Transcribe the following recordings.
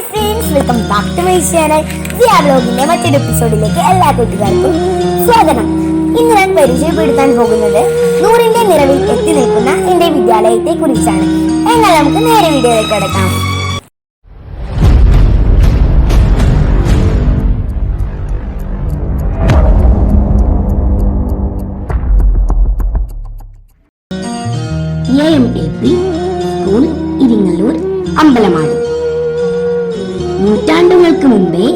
Hi friends welcome back to ബ്ലോഗിന്റെ മറ്റൊരു എപ്പിസോഡിലേക്ക് എല്ലാ കൂട്ടുകാർക്കും സ്വാഗതം. ഇന്ന് ഞാൻ പരിചയപ്പെടുത്താൻ പോകുന്നത് നൂറിന്റെ നിറവിൽ എത്തി നിൽക്കുന്ന എന്റെ വിദ്യാലയത്തെ കുറിച്ചാണ്. എന്നാൽ നമുക്ക് നേരെ വീഡിയോയിലേക്ക് കിടക്കാം. A L P school Iringallur നൂറ്റാണ്ടുകൾക്ക് മുമ്പേ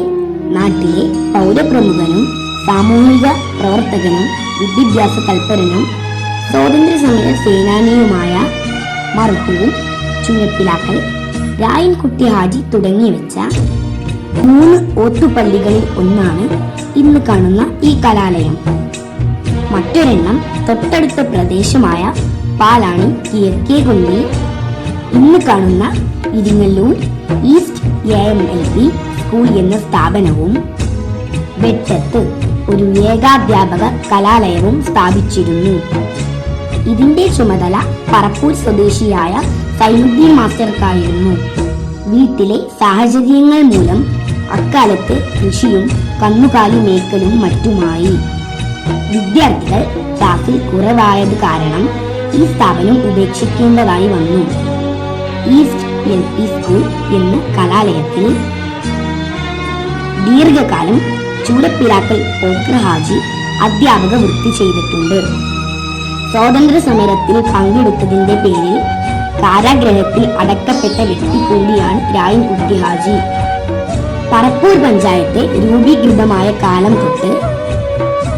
നാട്ടിലെ പൗരപ്രമുഖനും സാമൂഹിക പ്രവർത്തകനും വിദ്യാഭ്യാസ തൽപരനും സ്വാതന്ത്ര്യ സമര സേനാനിയുമായ മർഹൂം ചുഴപ്പിലാക്കൽ രായൻകുട്ടി ഹാജി തുടങ്ങി വെച്ച മൂന്ന് ഓത്തുപള്ളികളിൽ ഒന്നാണ് ഇന്ന് കാണുന്ന ഈ കലാലയം. മറ്റൊരെണ്ണം തൊട്ടടുത്ത പ്രദേശമായ പാലാണി കിഴക്കേകൊണ്ടിൽ ഇന്ന് കാണുന്ന Iringallur east A M L P school എന്ന സ്ഥാപനവും വെട്ടത്ത് ഒരു ഏകാധ്യാപക കലാലയവും സ്ഥാപിച്ചിരുന്നു. ഇതിന്റെ ചുമതല പറപ്പൂർ സ്വദേശിയായ സൈനുദ്ദീൻ മാസ്റ്റർക്കായിരുന്നു. വീട്ടിലെ സാഹചര്യങ്ങൾ മൂലം അക്കാലത്ത് കൃഷിയും കന്നുകാലി മേക്കലും മറ്റുമായി. വിദ്യാർത്ഥികൾ ക്ലാസ്സിൽ കുറവായത് കാരണം ഈ സ്ഥാപനം ഉപേക്ഷിക്കേണ്ടതായി വന്നു. ഈസ്റ്റ് എൽ പി സ്കൂൾ എന്ന കലാലയത്തിൽ ദീർഘകാലം ചൂടപ്പിലാക്കൽ പോക്ര ഹാജി അധ്യാപക വൃത്തി ചെയ്തിട്ടുണ്ട്. സ്വാതന്ത്ര്യ സമരത്തിൽ പങ്കെടുത്തതിന്റെ പേരിൽ കാരാഗ്രഹത്തിൽ അടക്കപ്പെട്ട വ്യക്തി കൂടിയാണ് രായൻ കുട്ടി ഹാജി. പറപ്പൂർ പഞ്ചായത്ത് രൂപീകൃതമായ കാലം തൊട്ട്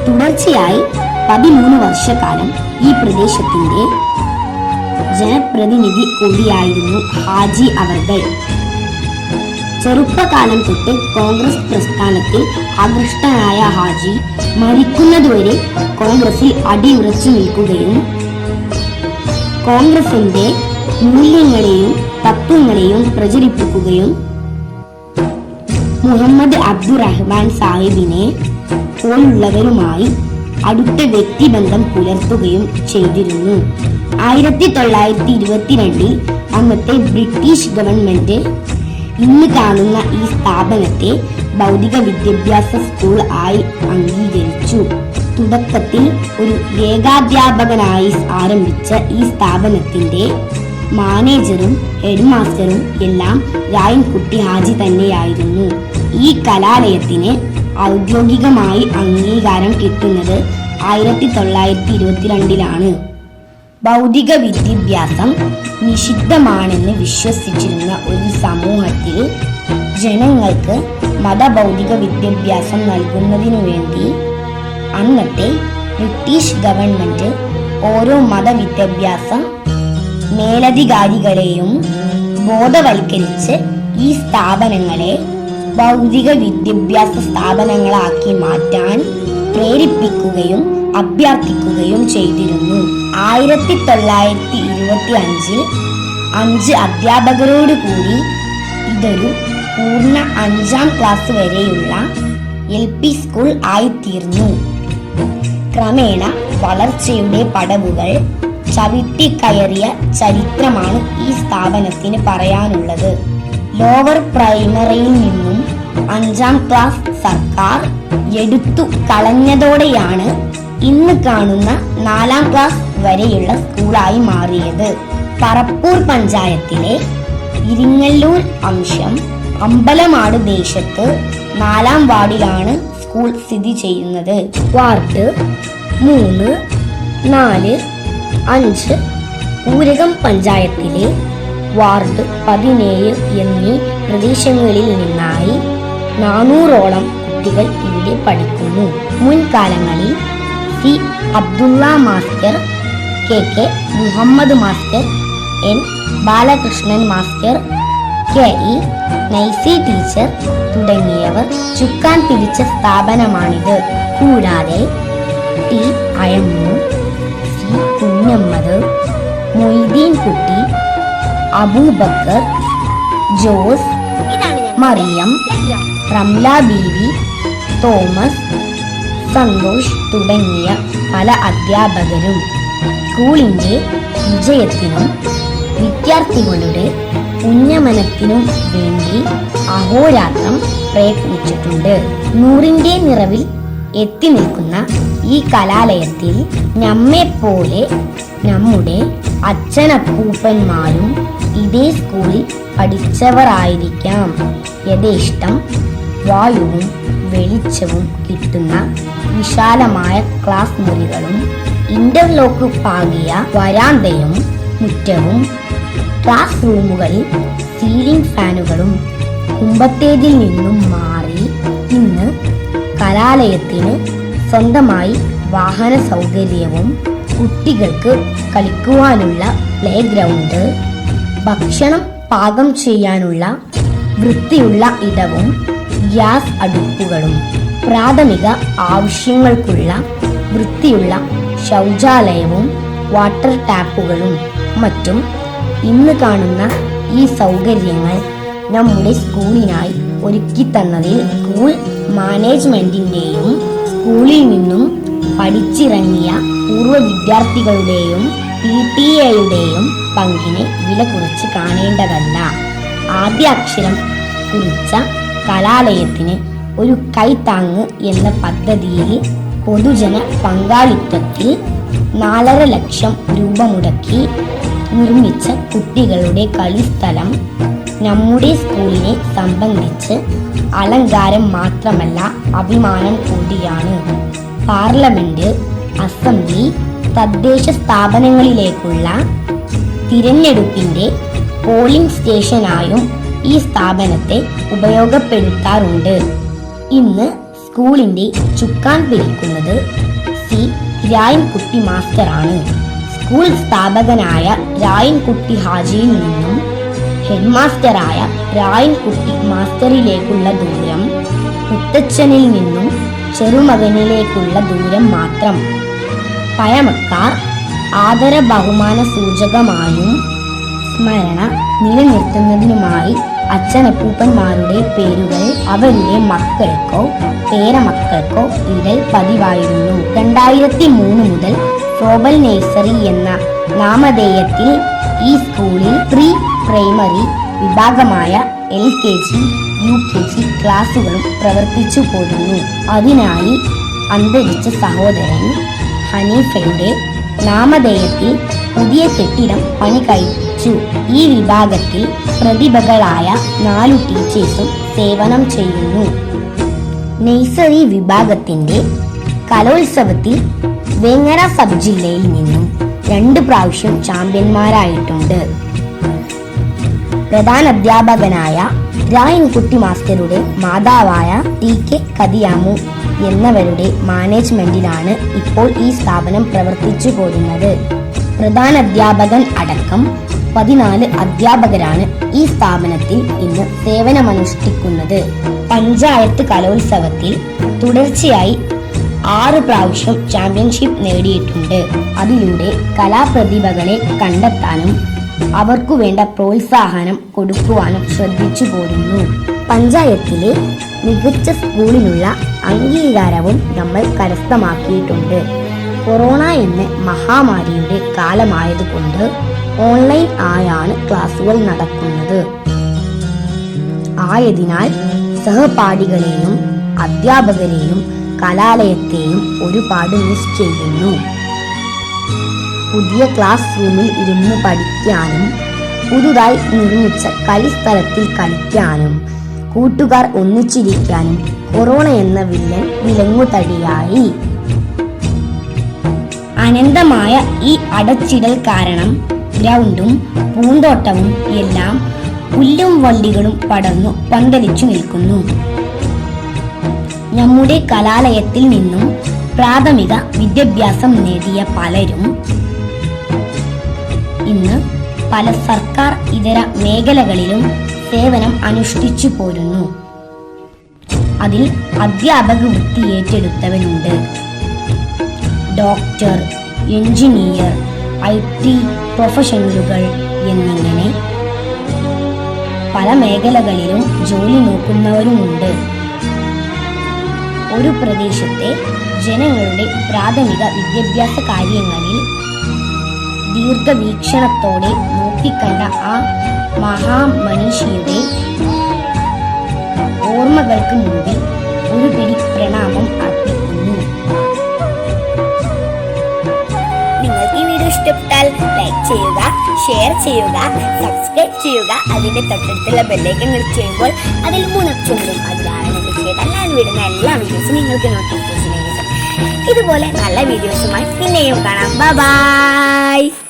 തുടർച്ചയായി പതിമൂന്ന് വർഷക്കാലം ഈ പ്രദേശത്തിന്റെ ജനപ്രതിനിധി കൂടിയായിരുന്നു ഹാജി അവർകൾ ചെറുപ്പകാലം തൊട്ട് കോൺഗ്രസ് പ്രസ്ഥാനത്തിൽ ആകൃഷ്ടനായ ഹാജി മരിക്കുന്നതുവരെ കോൺഗ്രസിൽ അടിയുറച്ചു നിൽക്കുകയും കോൺഗ്രസിന്റെ മൂല്യങ്ങളെയും തത്വങ്ങളെയും പ്രചരിപ്പിക്കുകയും മുഹമ്മദ് അബ്ദുറഹ്മാൻ സാഹിബിനെ പോലുള്ളവരുമായി അടുത്ത വ്യക്തിബന്ധം പുലർത്തുകയും ചെയ്തിരുന്നു. ആയിരത്തി തൊള്ളായിരത്തി ഇരുപത്തിരണ്ടിൽ അന്നത്തെ ബ്രിട്ടീഷ് ഗവൺമെന്റ് ഇന്ന് കാണുന്ന ഈ സ്ഥാപനത്തെ ഭൗതിക വിദ്യാഭ്യാസ സ്കൂൾ ആയി അംഗീകരിച്ചു. തുടക്കത്തിൽ ഒരു ഏകാധ്യാപകനായി ആരംഭിച്ച ഈ സ്ഥാപനത്തിന്റെ മാനേജറും ഹെഡ് മാസ്റ്ററും എല്ലാം രായൻകുട്ടി ഹാജി തന്നെയായിരുന്നു. ഈ കലാലയത്തിന് ഔദ്യോഗികമായി അംഗീകാരം കിട്ടുന്നത് ആയിരത്തി തൊള്ളായിരത്തി ഇരുപത്തിരണ്ടിലാണ്. ഭൗതിക വിദ്യാഭ്യാസം നിഷിദ്ധമാണെന്ന് വിശ്വസിച്ചിരുന്ന ഒരു സമൂഹത്തിൽ ജനങ്ങൾക്ക് മതഭൗതിക വിദ്യാഭ്യാസം നൽകുന്നതിനു വേണ്ടി അന്നത്തെ ബ്രിട്ടീഷ് ഗവൺമെന്റ് ഓരോ മതവിദ്യാഭ്യാസ മേലധികാരികളെയും ബോധവൽക്കരിച്ച് ഈ സ്ഥാപനങ്ങളെ ഭൗതിക വിദ്യാഭ്യാസ സ്ഥാപനങ്ങളാക്കി മാറ്റാൻ പ്രേരിപ്പിക്കുകയും അഭ്യർത്ഥിക്കുകയും ചെയ്തിരുന്നു. ആയിരത്തി തൊള്ളായിരത്തി ഇരുപത്തി അഞ്ചിൽ അഞ്ച് അധ്യാപകരോട് കൂടി ഇതൊരു പൂർണ അഞ്ചാം ക്ലാസ് വരെയുള്ള എൽ പി സ്കൂൾ ആയിത്തീർന്നു. ക്രമേണ വളർച്ചയുടെ പടവുകൾ ചവിട്ടിക്കയറിയ ചരിത്രമാണ് ഈ സ്ഥാപനത്തിന് പറയാനുള്ളത്. ലോവർ പ്രൈമറിയിൽ നിന്നും അഞ്ചാം ക്ലാസ് സർക്കാർ എടുത്തു കളഞ്ഞതോടെയാണ് ഇന്ന് കാണുന്ന നാലാം ക്ലാസ് വരെയുള്ള സ്കൂളായി മാറിയത്. പറപ്പൂർ പഞ്ചായത്തിലെ ഇരിങ്ങല്ലൂർ അംശം അമ്പലമാട് ദേശത്ത് നാലാം വാർഡിലാണ് സ്കൂൾ സ്ഥിതി ചെയ്യുന്നത്. വാർഡ് മൂന്ന് നാല് അഞ്ച് ഊരകം പഞ്ചായത്തിലെ വാർഡ് പതിനേഴ് എന്നീ പ്രദേശങ്ങളിൽ നിന്നായി നാനൂറോളം കുട്ടികൾ ഇവിടെ പഠിക്കുന്നു. മുൻകാലങ്ങളിൽ C Abdulla master K K Muhammad master N Balakrishnan master K E Naisy teacher തുടങ്ങിയവർ ചുക്കാൻ പിടിച്ച സ്ഥാപനമാണിത്. കൂടാതെ ടി അയമ്മു സി കുഞ്ഞമ്മദ് മൊയ്തീൻ കുട്ടി അബൂബക്കർ ജോസ് മറിയം റംല ബീവി തോമസ് സന്തോഷ് തുടങ്ങിയ പല അധ്യാപകരും സ്കൂളിന്റെ വിജയത്തിനും വിദ്യാർത്ഥികളുടെ ഉന്നമനത്തിനും വേണ്ടി അഹോരാത്രം പ്രയത്നിച്ചിട്ടുണ്ട്. നൂറിന്റെ നിറവിൽ എത്തി നിൽക്കുന്ന ഈ കലാലയത്തിൽ നമ്മെപ്പോലെ നമ്മുടെ അച്ഛനപ്പൂപ്പന്മാരും ഇതേ സ്കൂളിൽ പഠിച്ചവരായിരിക്കാം. യഥേഷ്ടം വായുവും വെളിച്ചവും കിട്ടുന്ന വിശാലമായ ക്ലാസ് മുറികളും ഇന്റർലോക്ക് പാകിയ വരാന്തയും മുറ്റവും ക്ലാസ് റൂമുകളിൽ സീലിംഗ് ഫാനുകളും കുമ്പത്തേതിൽ നിന്നും മാറി ഇന്ന് കലാലയത്തിന് സ്വന്തമായി വാഹന സൗകര്യവും കുട്ടികൾക്ക് കളിക്കുവാനുള്ള പ്ലേ ഗ്രൗണ്ട് ഭക്ഷണം പാകം ചെയ്യാനുള്ള വൃത്തിയുള്ള ഇടവും ഗ്യാസ് അടുപ്പുകളും പ്രാഥമിക ആവശ്യങ്ങൾക്കുള്ള വൃത്തിയുള്ള ശൗചാലയവും വാട്ടർ ടാപ്പുകളും മറ്റും ഇന്ന് കാണുന്ന ഈ സൗകര്യങ്ങൾ നമ്മുടെ സ്കൂളിനായി ഒരുക്കി തന്നതിൽ സ്കൂൾ മാനേജ്മെന്റിന്റെയും സ്കൂളിൽ നിന്നും പഠിച്ചിറങ്ങിയ പൂർവ വിദ്യാർത്ഥികളുടെയും പി ടി എയുടെയും പങ്കിനെ വില കുറച്ച് കാണേണ്ടതല്ല. ആദ്യ അക്ഷരം കുറിച്ച കലാലയത്തിന് ഒരു കൈത്താങ്ങ് എന്ന പദ്ധതിയിൽ പൊതുജന പങ്കാളിത്തത്തിൽ നാലര ലക്ഷം രൂപ മുടക്കി നിർമ്മിച്ച കുട്ടികളുടെ കളിസ്ഥലം നമ്മുടെ സ്കൂളിനെ സംബന്ധിച്ച് അലങ്കാരം മാത്രമല്ല അഭിമാനം കൂടിയാണ്. പാർലമെന്റ് അസംബ്ലി തദ്ദേശ സ്ഥാപനങ്ങളിലേക്കുള്ള തിരഞ്ഞെടുപ്പിന്റെ പോളിംഗ് സ്റ്റേഷനായും ഈ സ്ഥാപനത്തെ ഉപയോഗപ്പെടുത്താറുണ്ട്. ഇന്ന് സ്കൂളിന്റെ ചുക്കാൻ പിടിക്കുന്നത് സി രായൻകുട്ടി മാസ്റ്ററാണ്. സ്കൂൾ സ്ഥാപകനായ രായൻകുട്ടി ഹാജിയിൽ നിന്നും ഹെഡ്മാസ്റ്ററായ രായൻകുട്ടി മാസ്റ്ററിലേക്കുള്ള ദൂരം മുത്തച്ഛനിൽ നിന്നും ചെറുമകനിലേക്കുള്ള ദൂരം മാത്രം. പഴമക്കാർ ആദര ബഹുമാന സൂചകമായും സ്മരണ നിലനിർത്തുന്നതിനുമായി അച്ഛനപ്പൂപ്പന്മാരുടെ പേരുകൾ അവരുടെ മക്കൾക്കോ പേരമക്കൾക്കോ ഇടൽ പതിവായിരുന്നു. രണ്ടായിരത്തി മൂന്ന് മുതൽ ഫ്രോബൽ നേഴ്സറി എന്ന നാമധേയത്തിൽ ഈ സ്കൂളിൽ പ്രീ പ്രൈമറി വിഭാഗമായ L K G U K G ക്ലാസുകളും പ്രവർത്തിച്ചു പോരുന്നു. അതിനായി അന്തരിച്ച സഹോദരൻ ഹനീഫയുടെ നാമധേയത്തിൽ പുതിയ കെട്ടിടം പണി കഴിച്ചു ഈ വിഭാഗത്തിൽ പ്രതിഭകളായ നാലു ടീച്ചേഴ്സും സേവനം ചെയ്യുന്നു. നെയ്സറി വിഭാഗത്തിന്റെ കലോത്സവത്തിൽ വെങ്ങര സബ് ജില്ലയിൽ നിന്നും രണ്ട് പ്രാവശ്യം ചാമ്പ്യന്മാരായിട്ടുണ്ട്. പ്രധാന അധ്യാപകനായ രായൻകുട്ടി മാസ്റ്ററുടെ മാതാവായ ടി കെ കതിയാമു എന്നവരുടെ മാനേജ്മെന്റിലാണ് ഇപ്പോൾ ഈ സ്ഥാപനം പ്രവർത്തിച്ചു പോരുന്നത്. പ്രധാന അധ്യാപകൻ അടക്കം പതിനാല് അധ്യാപകരാണ് ഈ സ്ഥാപനത്തിൽ ഇന്ന് സേവനമനുഷ്ഠിക്കുന്നത്. പഞ്ചായത്ത് കലോത്സവത്തിൽ തുടർച്ചയായി ആറ് പ്രാവശ്യം ചാമ്പ്യൻഷിപ്പ് നേടിയിട്ടുണ്ട്. അതിലൂടെ കലാപ്രതിഭകളെ കണ്ടെത്താനും അവർക്കു വേണ്ട പ്രോത്സാഹനം കൊടുക്കുവാനും ശ്രദ്ധിച്ചു പോരുന്നു. പഞ്ചായത്തിലെ മികച്ച സ്കൂളിനുള്ള അംഗീകാരവും നമ്മൾ കരസ്ഥമാക്കിയിട്ടുണ്ട്. കൊറോണ എന്ന മഹാമാരിയുടെ കാലമായതുകൊണ്ട് ഓൺലൈൻ ആയാണ് ക്ലാസുകൾ നടക്കുന്നത്. ആയതിനാൽ സഹപാഠികളെയും അധ്യാപകരെയും കലാലയത്തെയും ഒരുപാട് മിസ് ചെയ്യുന്നു. പുതിയ ക്ലാസ് റൂമിൽ ഇരുന്ന് പഠിക്കാനും പുതുതായി നിർമ്മിച്ച കളിസ്ഥലത്തിൽ കളിക്കാനും കൂട്ടുകാർ ഒന്നിച്ചിരിക്കാനും കൊറോണ എന്ന വില്ലൻ വിലങ്ങുതടിയായി. അനന്തമായ ഈ അടച്ചിടൽ കാരണം ഗ്രൗണ്ടും പൂന്തോട്ടവും എല്ലാം പുല്ലും വള്ളികളും പടർന്നു പന്തലിച്ചു നിൽക്കുന്നു. നമ്മുടെ കലാലയത്തിൽ നിന്നും പ്രാഥമിക വിദ്യാഭ്യാസം നേടിയ പലരും ഇന്ന് പല സർക്കാർ ഇതര മേഖലകളിലും സേവനം അനുഷ്ഠിച്ചു പോരുന്നു. അതിൽ അധ്യാപക വൃത്തി ഏറ്റെടുത്തവരുണ്ട് ഡോക്ടർ എഞ്ചിനീയർ ഐ ടി പ്രൊഫഷണലുകൾ എന്നിങ്ങനെ പല മേഖലകളിലും ജോലി നോക്കുന്നവരുമുണ്ട്. ഒരു പ്രദേശത്തെ ജനങ്ങളുടെ പ്രാഥമിക വിദ്യാഭ്യാസ കാര്യങ്ങളിൽ ദീർഘവീക്ഷണത്തോടെ നോക്കിക്കണ്ട ആ മഹാമനീഷിയുടെ ഓർമ്മകൾക്ക് മുമ്പിൽ ഒരു പിടി പ്രണാമം അർപ്പിക്കുന്നു. ചെയ്യുക ഷെയർ ചെയ്യുക സബ്സ്ക്രൈബ് ചെയ്യുക. അതിന്റെ തൊട്ടടുത്തുള്ള ബെല്ലൈക്കൺ ക്ലിക്ക് ചെയ്യുമ്പോൾ അതിൽ മൂന്ന് അതിലാണ് ക്ലിക്ക് ഞാൻ വിടുന്ന എല്ലാ വീഡിയോസും നിങ്ങൾക്ക് നോട്ടിഫിക്കേഷൻ ഇതുപോലെ നല്ല വീഡിയോസുമായി പിന്നെയും കാണാം. ബൈ